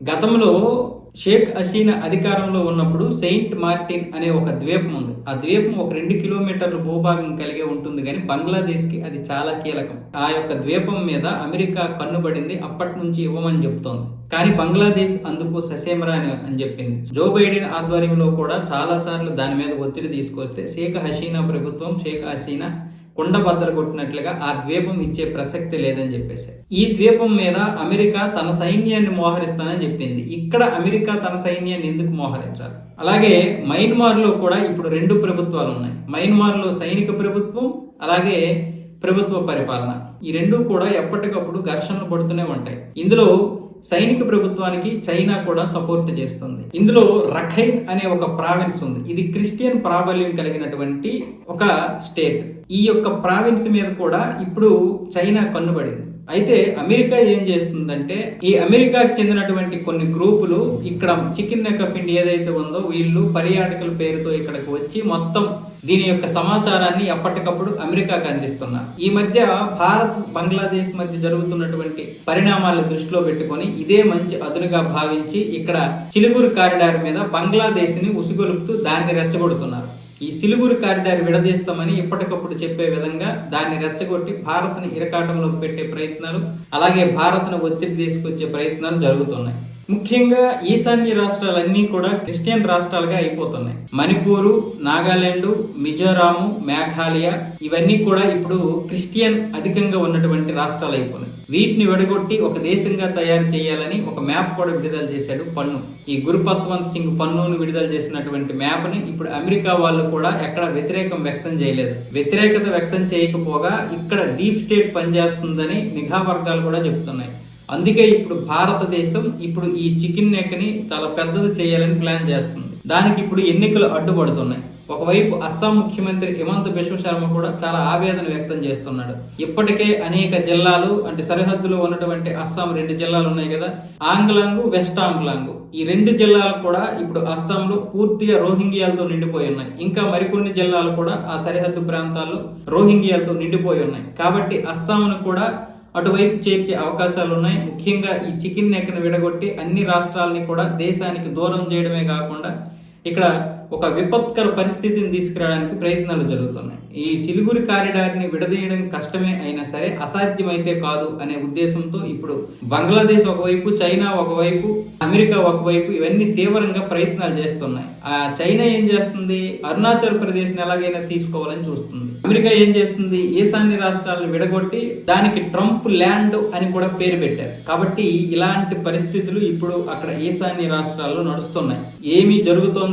గతంలో షేక్ హసీనా అధికారంలో ఉన్నప్పుడు సెయింట్ మార్టిన్ అనే ఒక ద్వీపం ఉంది. ఆ ద్వీపం ఒక రెండు కిలోమీటర్ల భూభాగం కలిగి ఉంటుంది కానీ బంగ్లాదేశ్కి అది చాలా కీలకం. ఆ యొక్క ద్వీపం మీద అమెరికా కన్నుబడింది అప్పటి నుంచి ఇవ్వమని చెప్తోంది. కానీ బంగ్లాదేశ్ అందుకు ససేమరా అని అని చెప్పింది. జో బైడెన్ ఆధ్వర్యంలో కూడా చాలా సార్లు దాని మీద ఒత్తిడి తీసుకొస్తే షేక్ హసీనా ప్రభుత్వం షేక్ హసీనా కుండ బద్దలు కొట్టినట్లుగా ఆ ద్వీపం ఇచ్చే ప్రసక్తి లేదని చెప్పేసి. ఈ ద్వీపం మీద అమెరికా తన సైన్యాన్ని మోహరిస్తానని చెప్పింది. ఇక్కడ అమెరికా తన సైన్యాన్ని ఎందుకు మోహరించాలి? అలాగే మయన్మార్లో కూడా ఇప్పుడు రెండు ప్రభుత్వాలు ఉన్నాయి. మయన్మార్లో సైనిక ప్రభుత్వం అలాగే ప్రభుత్వ పరిపాలన. ఈ రెండు కూడా ఎప్పటికప్పుడు ఘర్షణలు పడుతూనే ఉంటాయి. ఇందులో సైనిక ప్రభుత్వానికి చైనా కూడా సపోర్ట్ చేస్తుంది. ఇందులో రఖైన్ అనే ఒక ప్రావిన్స్ ఉంది. ఇది క్రిస్టియన్ ప్రాబల్యం కలిగినటువంటి ఒక స్టేట్. ఈ యొక్క ప్రావిన్స్ మీద కూడా ఇప్పుడు చైనా కన్నుబడింది. అయితే అమెరికా ఏం చేస్తుందంటే ఈ అమెరికాకి చెందినటువంటి కొన్ని గ్రూపులు ఇక్కడ చికెన్ నెక్ ఆఫ్ ఇండియా ఏదైతే ఉందో వీళ్ళు పర్యాటకుల పేరుతో ఇక్కడికి వచ్చి మొత్తం దీని యొక్క సమాచారాన్ని ఎప్పటికప్పుడు అమెరికాకు అందిస్తున్నారు. ఈ మధ్య భారత్ బంగ్లాదేశ్ మధ్య జరుగుతున్నటువంటి పరిణామాలు దృష్టిలో పెట్టుకొని ఇదే మంచి అదునుగా భావించి ఇక్కడ చిలుగురు కారిడార్ మీద బంగ్లాదేశ్ని దాన్ని రెచ్చగొడుతున్నారు. ఈ సిలుగురు కారిడార్ విడదీస్తామని ఎప్పటికప్పుడు చెప్పే విధంగా దాన్ని రెచ్చగొట్టి భారత్ని ఇరకాటంలోకి పెట్టే ప్రయత్నాలు అలాగే భారత్ను ఒత్తిడి తీసుకొచ్చే ప్రయత్నాలు జరుగుతున్నాయి. ముఖ్యంగా ఈశాన్య రాష్ట్రాలన్నీ కూడా క్రిస్టియన్ రాష్ట్రాలుగా అయిపోతున్నాయి. మణిపూరు నాగాలాండ్ మిజోరాము మేఘాలయ ఇవన్నీ కూడా ఇప్పుడు క్రిస్టియన్ అధికంగా ఉన్నటువంటి రాష్ట్రాలు అయిపోయినాయి. వీటిని విడగొట్టి ఒక దేశంగా తయారు చేయాలని ఒక మ్యాప్ కూడా విడుదల చేశాడు పన్ను. ఈ గురుపత్వంత్ సింగ్ పన్నును విడుదల చేసినటువంటి మ్యాప్ని ఇప్పుడు అమెరికా వాళ్ళు కూడా ఎక్కడ వ్యతిరేకం వ్యక్తం చేయలేదు. వ్యతిరేకత వ్యక్తం చేయకపోగా ఇక్కడ డీప్ స్టేట్ పనిచేస్తుందని నిఘా వర్గాలు కూడా చెప్తున్నాయి. అందుకే ఇప్పుడు భారతదేశం ఇప్పుడు ఈ చికెన్ నెక్ని చాలా పెద్దది చేయాలని ప్లాన్ చేస్తుంది. దానికి ఇప్పుడు ఎన్నికలు అడ్డుపడుతున్నాయి. ఒకవైపు అస్సాం ముఖ్యమంత్రి హిమంత్ బిశ్వ శర్మ కూడా చాలా ఆవేదన వ్యక్తం చేస్తున్నాడు. ఇప్పటికే అనేక జిల్లాలు అంటే సరిహద్దులో ఉన్నటువంటి అస్సాం రెండు జిల్లాలు ఉన్నాయి కదా ఆంగ్లాంగు వెస్ట్ ఆంగ్లాంగు. ఈ రెండు జిల్లాలు కూడా ఇప్పుడు అస్సాంలో పూర్తిగా రోహింగ్యాలతో నిండిపోయి ఉన్నాయి. ఇంకా మరికొన్ని జిల్లాలు కూడా ఆ సరిహద్దు ప్రాంతాల్లో రోహింగ్యాలతో నిండిపోయి ఉన్నాయి. కాబట్టి అస్సాంను కూడా అటువైపు చేర్చే అవకాశాలు ఉన్నాయి ముఖ్యంగా ఈ చికెన్ నెక్కను విడగొట్టి అన్ని రాష్ట్రాలని కూడా దేశానికి దూరం చేయడమే కాకుండా ఇక్కడ ఒక విపత్కర పరిస్థితిని తీసుకురావడానికి ప్రయత్నాలు జరుగుతున్నాయి. ఈ సిలిగురి కారిడార్ని విడదీయడం కష్టమే అయినా సరే అసాధ్యమైతే కాదు అనే ఉద్దేశంతో ఇప్పుడు బంగ్లాదేశ్ ఒకవైపు చైనా ఒకవైపు అమెరికా ఒకవైపు ఇవన్నీ తీవ్రంగా ప్రయత్నాలు చేస్తున్నాయి. ఆ చైనా ఏం చేస్తుంది? అరుణాచల్ ప్రదేశ్ని ఎలాగైనా తీసుకోవాలని చూస్తుంది. అమెరికా ఏం చేస్తుంది? ఈశాన్య రాష్ట్రాలను విడగొట్టి దానికి ట్రంప్ ల్యాండ్ అని కూడా పేరు పెట్టారు. కాబట్టి ఇలాంటి పరిస్థితులు ఇప్పుడు అక్కడ ఈశాన్య రాష్ట్రాల్లో నడుస్తున్నాయి. ఏమి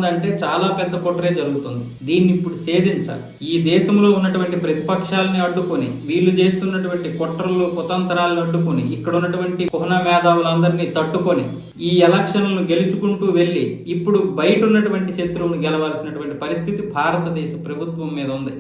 జరుగుతోందంటే చాలా పెద్ద కుట్రే జరుగుతుంది. దీన్ని ఇప్పుడు ఛేదించాలి. ఈ దేశంలో ఉన్నటువంటి ప్రతిపక్షాలని అడ్డుకొని వీళ్ళు చేస్తున్నటువంటి కుట్రలు కుతంత్రాలను అడ్డుకొని ఇక్కడ ఉన్నటువంటి కుహన మేధావులందరినీ తట్టుకొని ఈ ఎలక్షన్లను గెలుచుకుంటూ వెళ్ళి ఇప్పుడు బయట ఉన్నటువంటి శత్రువును గెలవాల్సినటువంటి పరిస్థితి భారతదేశ ప్రభుత్వం మీద ఉంది.